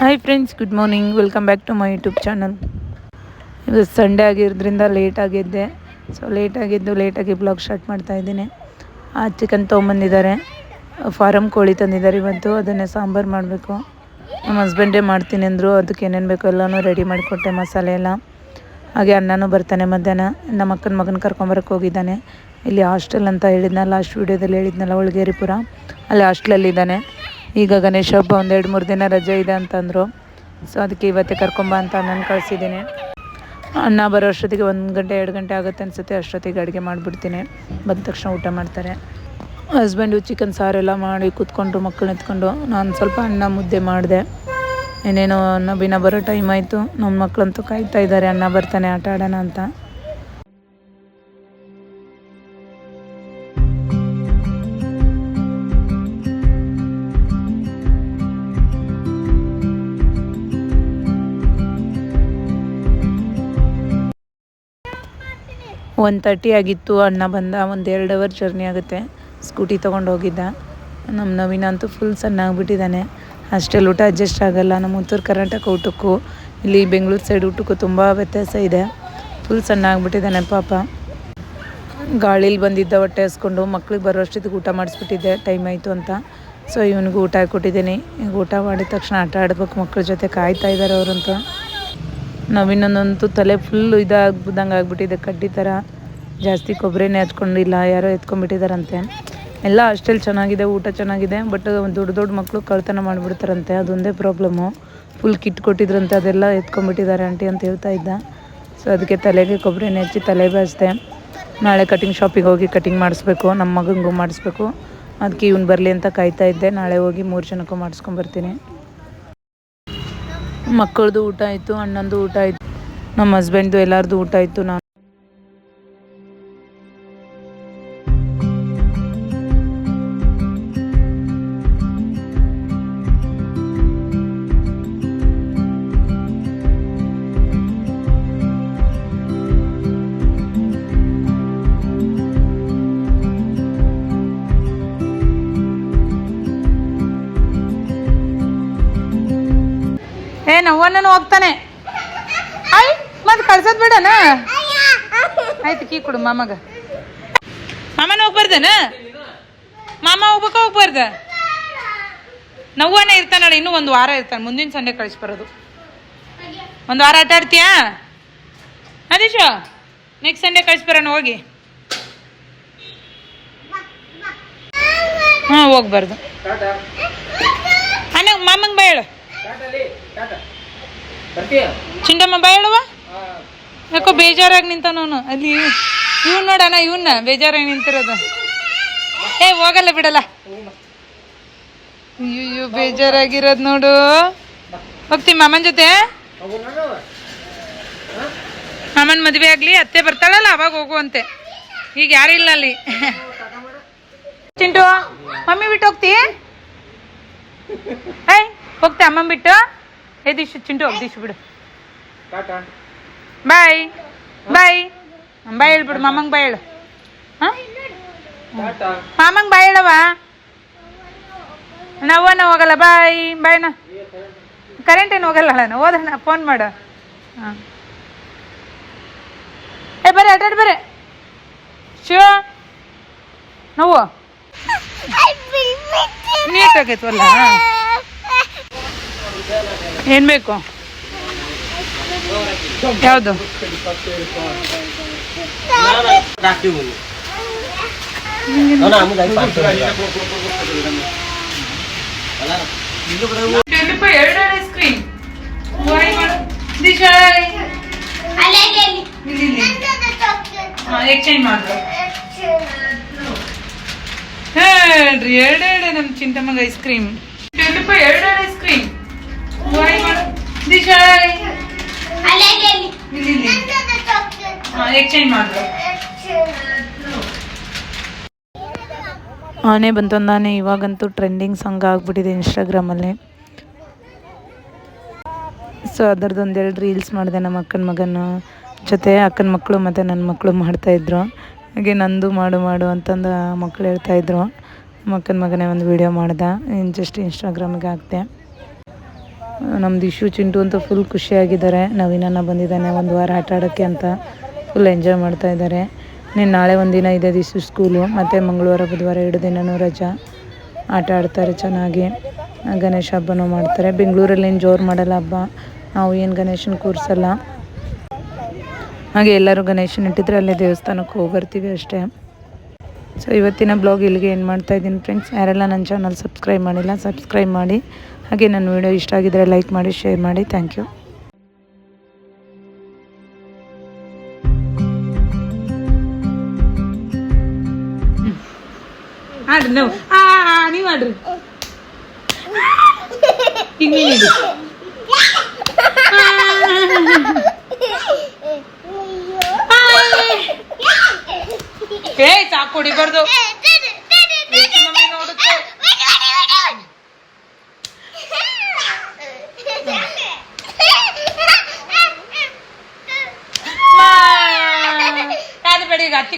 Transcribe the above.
Hi friends good morning welcome back to my YouTube channel ಇವತ್ತು Sunday ಆಗಿರೋದ್ರಿಂದ late ಆಗಿದ್ದೆ. So late ಆಗಿದ್ದು ಲೇಟಾಗಿ ಬ್ಲಾಗ್ ಸ್ಟಾರ್ಟ್ ಮಾಡ್ತಾ ಇದ್ದೀನಿ. ಆ ಚಿಕನ್ ತೊಗೊಂಬಂದಿದ್ದಾರೆ. ಫಾರಮ್ ಕೋಳಿ ತಂದಿದ್ದಾರೆ ಇವತ್ತು. ಅದನ್ನೇ ಸಾಂಬಾರು ಮಾಡಬೇಕು. ನಮ್ಮ ಹಸ್ಬೆಂಡೇ ಮಾಡ್ತೀನಿ ಅಂದರು. ಅದಕ್ಕೆ ಏನೇನು ಬೇಕೋ ಎಲ್ಲನೂ ರೆಡಿ ಮಾಡಿಕೊಟ್ಟೆ ಮಸಾಲೆ ಎಲ್ಲ. ಹಾಗೆ ಅನ್ನನೂ ಬರ್ತಾನೆ ಮಧ್ಯಾಹ್ನ. ನಮ್ಮ ಅಕ್ಕನ ಮಗನ ಕರ್ಕೊಂಬರಕ್ಕೆ ಹೋಗಿದ್ದಾನೆ. ಇಲ್ಲಿ ಹಾಸ್ಟೆಲ್ ಅಂತ ಹೇಳಿದ್ನ ಲಾಸ್ಟ್ ವೀಡಿಯೋದಲ್ಲಿ ಹೇಳಿದ್ನಲ್ಲ ಉಳ್ಗೇರಿಪುರ ಅಲ್ಲಿ ಹಾಸ್ಟೆಲಲ್ಲಿದ್ದಾನೆ ಈಗ ಗಣೇಶ ಹಬ್ಬ ಒಂದು ಎರಡು ಮೂರು ದಿನ ರಜೆ ಇದೆ ಅಂತಂದರು. ಸೊ ಅದಕ್ಕೆ ಇವತ್ತೇ ಕರ್ಕೊಂಬ ಅಂತ ನಾನು ಕಳಿಸಿದ್ದೀನಿ. ಅಣ್ಣ ಬರೋ ಅಷ್ಟೊತ್ತಿಗೆ ಒಂದು ಗಂಟೆ, ಎರಡು ಗಂಟೆ ಆಗುತ್ತೆ ಅನಿಸುತ್ತೆ, ಅಷ್ಟೊತ್ತಿಗೆ ಅಡುಗೆ ಮಾಡಿಬಿಡ್ತೀನಿ. ಬಂದ ತಕ್ಷಣ ಊಟ ಮಾಡ್ತಾರೆ. ಹಸ್ಬೆಂಡು ಚಿಕನ್ ಸಾರೆಲ್ಲ ಮಾಡಿ ಕೂತ್ಕೊಂಡು ಮಕ್ಕಳು ಎತ್ಕೊಂಡು, ನಾನು ಸ್ವಲ್ಪ ಅನ್ನ ಮುದ್ದೆ ಮಾಡಿದೆ. ಇನ್ನೇನೋ ಅನ್ನ ಬಿನ್ನ ಬರೋ ಟೈಮ್ ಆಯಿತು. ನಮ್ಮ ಮಕ್ಕಳಂತೂ ಕಾಯ್ತಾ ಇದ್ದಾರೆ, ಅಣ್ಣ ಬರ್ತಾನೆ, ಆಟ ಆಡೋಣ ಅಂತ. ಒನ್ ತರ್ಟಿ ಆಗಿತ್ತು, ಅಣ್ಣ ಬಂದ ಒಂದು ಎರಡು ಅವರ್ ಜರ್ನಿ ಆಗುತ್ತೆ. ಸ್ಕೂಟಿ ತೊಗೊಂಡು ಹೋಗಿದ್ದ. ನಮ್ಮ ನವೀನ ಅಂತೂ ಫುಲ್ ಸಣ್ಣ ಆಗಿಬಿಟ್ಟಿದ್ದಾನೆ ಅಷ್ಟೆಲ್ಲ ಊಟ ಅಡ್ಜಸ್ಟ್ ಆಗೋಲ್ಲ. ನಮ್ಮ ಉತ್ತರ ಕರ್ನಾಟಕ ಊಟಕ್ಕೂ ಇಲ್ಲಿ ಬೆಂಗಳೂರು ಸೈಡ್ ಊಟಕ್ಕೂ ತುಂಬ ವ್ಯತ್ಯಾಸ ಇದೆ. ಫುಲ್ ಸಣ್ಣ ಆಗಿಬಿಟ್ಟಿದ್ದಾನೆ ಪಾಪ. ಗಾಳಿಲಿ ಬಂದಿದ್ದ ಹೊಟ್ಟೆ ಹಸ್ಕೊಂಡು ಮಕ್ಳಿಗೆ ಬರೋ ಅಷ್ಟೊತ್ತಿಗೆ ಊಟ ಮಾಡಿಸ್ಬಿಟ್ಟಿದ್ದೆ. ಟೈಮ್ ಆಯಿತು ಅಂತ. ಸೊ ಇವನಿಗೂ ಊಟ ಹಾಕ್ಕೊಟ್ಟಿದ್ದೀನಿ ಈಗ ಊಟ ಮಾಡಿದ ತಕ್ಷಣ ಆಟ ಆಡ್ಬೇಕು ಮಕ್ಕಳ ಜೊತೆ ಕಾಯ್ತಾ ಇದ್ದಾರೆ ಅವರಂತೂ ನಾವಿನ್ನೊಂದಂತೂ ತಲೆ ಫುಲ್ ಇದಾಗ್ಬಿದಂಗೆ ಆಗಿಬಿಟ್ಟಿದೆ. ಕಡ್ಡಿ ಥರ ಜಾಸ್ತಿ ಕೊಬ್ಬರಿನೇ ಹಚ್ಕೊಂಡಿಲ್ಲ ಯಾರೋ ಎತ್ಕೊಂಡ್ಬಿಟ್ಟಿದಾರಂತೆ. ಎಲ್ಲ ಅಷ್ಟೆಲ್ಲಿ ಚೆನ್ನಾಗಿದೆ, ಊಟ ಚೆನ್ನಾಗಿದೆ ಬಟ್ ದೊಡ್ಡ ದೊಡ್ಡ ಮಕ್ಕಳು ಕಳ್ತನ ಮಾಡಿಬಿಡ್ತಾರಂತೆ. ಅದೊಂದೇ ಪ್ರಾಬ್ಲಮ್ಮು ಫುಲ್ ಕಿಟ್ ಕೊಟ್ಟಿದ್ರಂತೆ, ಅದೆಲ್ಲ ಎತ್ಕೊಂಡ್ಬಿಟ್ಟಿದ್ದಾರೆ ಆಂಟಿ ಅಂತ ಹೇಳ್ತಾ ಇದ್ದ. ಸೊ ಅದಕ್ಕೆ ತಲೆಗೆ ಕೊಬ್ಬರಿನೇ ಹಚ್ಚಿ ತಲೆ ಬಾಚಿದೆ. ನಾಳೆ ಕಟಿಂಗ್ ಶಾಪಿಗೆ ಹೋಗಿ ಕಟಿಂಗ್ ಮಾಡಿಸ್ಬೇಕು ನಮ್ಮ ಮಗನಿಗೂ ಮಾಡಿಸ್ಬೇಕು. ಅದಕ್ಕೆ ಇವ್ನು ಬರಲಿ ಅಂತ ಕಾಯ್ತಾ ಇದ್ದೆ. ನಾಳೆ ಹೋಗಿ ಮೂರು ಜನಕ್ಕೂ ಮಾಡಿಸ್ಕೊಂಬರ್ತೀನಿ ಮಕ್ಕಳದು ಊಟ ಆಯಿತು ಅಣ್ಣಂದು ಊಟ ಆಯಿತು ನಮ್ಮ ಹಸ್ಬೆಂಡ್ದು ಎಲ್ಲರದು ಊಟ ಆಯಿತು ನಾನು ಏ ನವ್ವಣ್ಣನು ಹೋಗ್ತಾನೆ. ಐ ಮತ್ತೆ ಕಳ್ಸೋದು ಬೇಡನ ಆಯ್ತು ಕೀ ಕೊಡು ಮಾಮಗ. ಮಾಮನ ಹೋಗ್ಬಾರ್ದನ? ಮಾಮ ಹೋಗ್ಬೇಕ ಹೋಗ್ಬಾರ್ದ? ನವ್ವಣ್ಣ ಇರ್ತಾನಳ ಇನ್ನೂ ಒಂದು ವಾರ ಇರ್ತಾನೆ. ಮುಂದಿನ ಸಂಡೆ ಕಳಿಸ್ಬರೋದು ಒಂದು ವಾರ ಆಟ ಆಡ್ತೀಯಾ? ಅದೀಶ ನೆಕ್ಸ್ಟ್ ಸಂಡೆ ಕಳಿಸ್ಬರೋಣ ಹೋಗಿ. ಹಾಂ ಹೋಗ್ಬಾರ್ದು. ಅನ್ನ ಮಾಮಂಗೆ ಬೇಡ ಚಿಂಡಮ್ಮ ಬಾ ಹೇಳುವ. ಯಾಕೋ ಬೇಜಾರಾಗಿ ನಿಂತಾನವನು ಅಲ್ಲಿ ಇವ್ನು ನೋಡಣ ಇವನ್ನ ಬೇಜಾರಾಗಿ ನಿಂತಿರೋದು. ಏ ಹೋಗಲ್ಲ ಬಿಡಲ್ಲ. ಅಯ್ಯೋ ಬೇಜಾರಾಗಿರೋದು ನೋಡು. ಹೋಗ್ತೀನಿ ಮಾಮನ ಜೊತೆ. ಮಾಮನ್ ಮದುವೆ ಆಗ್ಲಿ ಅತ್ತೆ ಬರ್ತಾಳಲ್ಲ ಅವಾಗ ಹೋಗುವಂತೆ ಈಗ ಯಾರು ಇಲ್ಲ ಅಲ್ಲಿ. ಚಿಂಟು ಮಮ್ಮಿ ಬಿಟ್ಟು ಹೋಗ್ತಿ? ಹೋಗ್ತೆ ಅಮ್ಮನ್ ಬಿಟ್ಟು. ಹೇ ದಿಶು ಚಿಂಟು ಹೋಗಿ ದಿಶು ಬಿಡು. ಬಾಯ್. ಬಾಯ್. ಬಾಯ್ ಹೇಳ್ಬಿಡು ಮಾಮಂಗ್ ಬಾಯ್ ಹೇಳು. ಹಾಂ? ಮಾಮಂಗ್ ಬಾಯ್ ಹೇಳವ ನಾವನ ಹೋಗಲ್ಲ ಬಾಯ್. ಬಾಯ್ನ ಕರೆಂಟ್ ಏನು ಹೋಗಲ್ಲ ನಾನು ಹೋದಣ್ಣ ಫೋನ್ ಮಾಡು. ಹಾಂ. ಏ ಬರ್ರಿ ಅಡ್ಡಾಡ್ ಬರ್ರಿ. ಶಿವ. ನೋವು ನೀಟ್ ಆಗೈತವಲ್ಲ ಏನ್ ಬೇಕು? ಯಾವುದು? ಎರಡು ಐಸ್ ಕ್ರೀಮ್ ಎಕ್ಸ್ಚೇಂಜ್ ಮಾಡ್ರು ಹೇಳ್ರಿ ಎರಡೆರಡೆ ನಮ್ಮ ಚಿಂತಮ್ಮಗ ಐಸ್ ಕ್ರೀಮ್. ಟ್ವೆಂಟಿ ಫೈವ್ ಎರಡೆರಡು ಐಸ್ ಕ್ರೀಮ್. ಬಂತು ಆನೆ ಬಂತಂದಾನೆ ಇವಾಗಂತೂ ಟ್ರೆಂಡಿಂಗ್ ಸಾಂಗ್ ಆಗಿಬಿಟ್ಟಿದೆ ಇನ್ಸ್ಟಾಗ್ರಾಮಲ್ಲಿ ಸೊ ಅದರದ್ದು ಒಂದೆರಡು ರೀಲ್ಸ್ ಮಾಡಿದೆ ನಮ್ಮ ಅಕ್ಕನ ಮಗನ ಜೊತೆ ಅಕ್ಕನ ಮಕ್ಕಳು ಮತ್ತು ನನ್ನ ಮಕ್ಕಳು ಮಾಡ್ತಾಯಿದ್ರು ಹಾಗೆ ನಂದು ಮಾಡು ಮಾಡು ಅಂತಂದು ಮಕ್ಕಳು ಹೇಳ್ತಾಯಿದ್ರು ನಮ್ಮ ಅಕ್ಕನ ಮಗನೇ ಒಂದು ವೀಡಿಯೋ ಮಾಡ್ದೆ. ಜಸ್ಟ್ ಇನ್ಸ್ಟಾಗ್ರಾಮಿಗೆ ಹಾಕ್ದೆ. ನಮ್ದು ಇಶ್ಯೂ ಚಿಂಟು ಅಂತ ಫುಲ್ ಖುಷಿಯಾಗಿದ್ದಾರೆ. ನವೀನನ್ನ ಬಂದಿದ್ದಾನೆ ಒಂದು ವಾರ ಆಟ ಆಡೋಕ್ಕೆ ಅಂತ ಫುಲ್ ಎಂಜಾಯ್ ಮಾಡ್ತಾ ಇದ್ದಾರೆ. ನೀನು ನಾಳೆ ಒಂದಿನ ಇದೆ ದಿವಸ ಸ್ಕೂಲು ಮತ್ತು ಮಂಗಳವಾರ, ಬುಧವಾರ ಎರಡು ದಿನವೂ ರಜಾ. ಆಟ ಆಡ್ತಾರೆ ಚೆನ್ನಾಗಿ. ಗಣೇಶ ಹಬ್ಬನೂ ಮಾಡ್ತಾರೆ. ಬೆಂಗಳೂರಲ್ಲಿ ಏನು ಜೋರು ಮಾಡಲ್ಲ ಹಬ್ಬ. ನಾವು ಏನು ಗಣೇಶನ ಕೂರಿಸಲ್ಲ. ಹಾಗೆ ಎಲ್ಲರೂ ಗಣೇಶನ ಇಟ್ಟಿದ್ರೆ ಅಲ್ಲೇ ದೇವಸ್ಥಾನಕ್ಕೆ ಹೋಗಿ ಬರ್ತೀವಿ ಅಷ್ಟೇ. ಸೊ ಇವತ್ತಿನ ಬ್ಲಾಗ್ ಇಲ್ಲಿಗೆ ಏನು ಮಾಡ್ತಾಯಿದ್ದೀನಿ ಫ್ರೆಂಡ್ಸ್ ಯಾರೆಲ್ಲ ನನ್ನ ಚಾನಲ್ ಸಬ್ಸ್ಕ್ರೈಬ್ ಮಾಡಿಲ್ಲ ಸಬ್ಸ್ಕ್ರೈಬ್ ಮಾಡಿ. ಹಾಗೆ ನನ್ನ ವಿಡಿಯೋ ಇಷ್ಟ ಆಗಿದ್ದರೆ ಲೈಕ್ ಮಾಡಿ ಶೇರ್ ಮಾಡಿ. ಥ್ಯಾಂಕ್ ಯು ಆಡ್ರಿ ನಾವು. ಆ ನೀವು ಆಡ್ರಿ. ಈಗ ನೀನು ಇಡಿ. ಏ ಸಾಕು ಹೊಡಿಬಾರ್ದು.